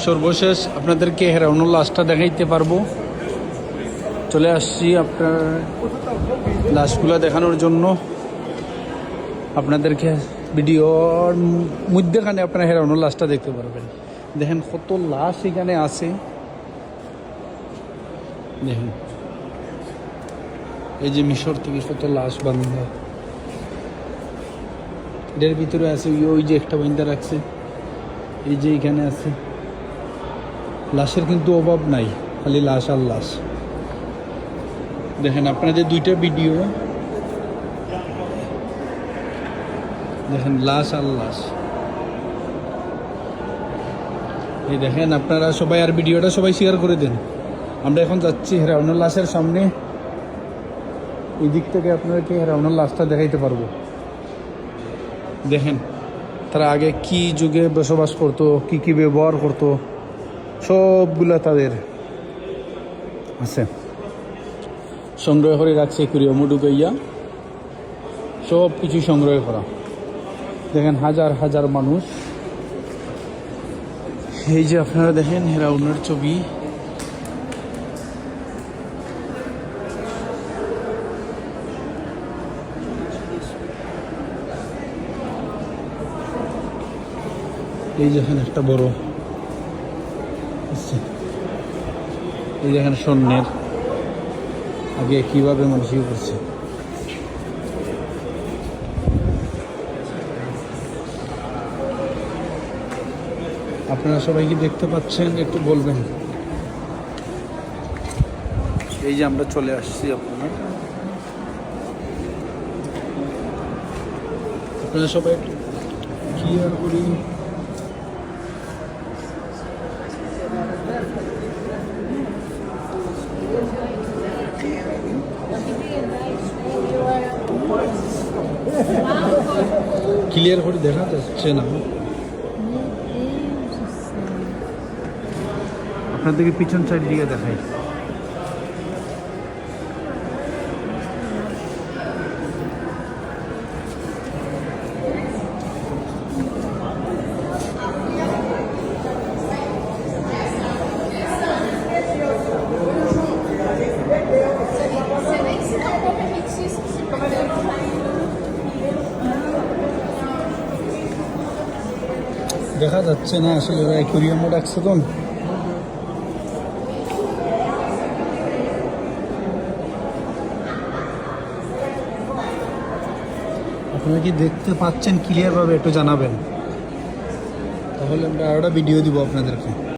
সর্বশেষ আপনাদেরকে হেরাউনুল লাশটা দেখাইতে পারব। চলে আসছি আপনার লাশগুলো দেখানোর জন্য। আপনাদেরকে ভিডিওর মধ্যেখানে আপনার হেরাউনুল লাশটা দেখতে পারবেন। দেখেন কত লাশ এখানে আছে। দেখেন। এই যে মিশর থেকে কত লাশ বান্ধা এটার ভিতরে আছে, ওই- যে একটা বান্ধা রাখছে। এই যে এখানে আছে। লাশের কিন্তু অভাব নাই, খালি লাশ আর লাশ। দেখেন আপনাদের দুইটা ভিডিও। দেখেন লাশ আর লাশ। এই দেখেন আপনারা সবাই আর ভিডিওটা সবাই শেয়ার করে দেন। আমরা এখন যাচ্ছি হেরাউনের লাশের সামনে। এই দিক থেকে আপনাদেরকে হেরাউনের লাশটা দেখাইতে পারব। দেখেন, তারা আগে কি যুগে বসবাস করতো, কি কি ব্যবহার করতো সবগুলা তাদের আছে। সংগ্রহ করে রাখছে কুড়িয়মু ঢুকাইয়া সব কিছু সংগ্রহ করা। দেখেন হাজার হাজার মানুষ। এই যে আপনারা দেখেন হেরাউনের ছবি। এই যেখানে একটা বড়। এই যেখানে স্বর্ণের আগে কীভাবে মানুষ ইয়ে করছে? আপনারা সবাই কি দেখতে পাচ্ছেন? একটু বলবেন। এই যে আমরা চলে আসছি আপনার। আপনারা সবাই একটু ক্লিয়ার করি? ক্লিয়ার করে দেখা যাচ্ছে না। আপনাদেরকে পিছন সাইড দিকে দেখাই। দেখা যাচ্ছে না আসলে ওরা অ্যাকুরিয়ামও ডাকছে তো আপনারা কি দেখতে পাচ্ছেন? ক্লিয়ারভাবে একটু জানাবেন। তাহলে আমরা আরোটা ভিডিও দিব আপনাদেরকে।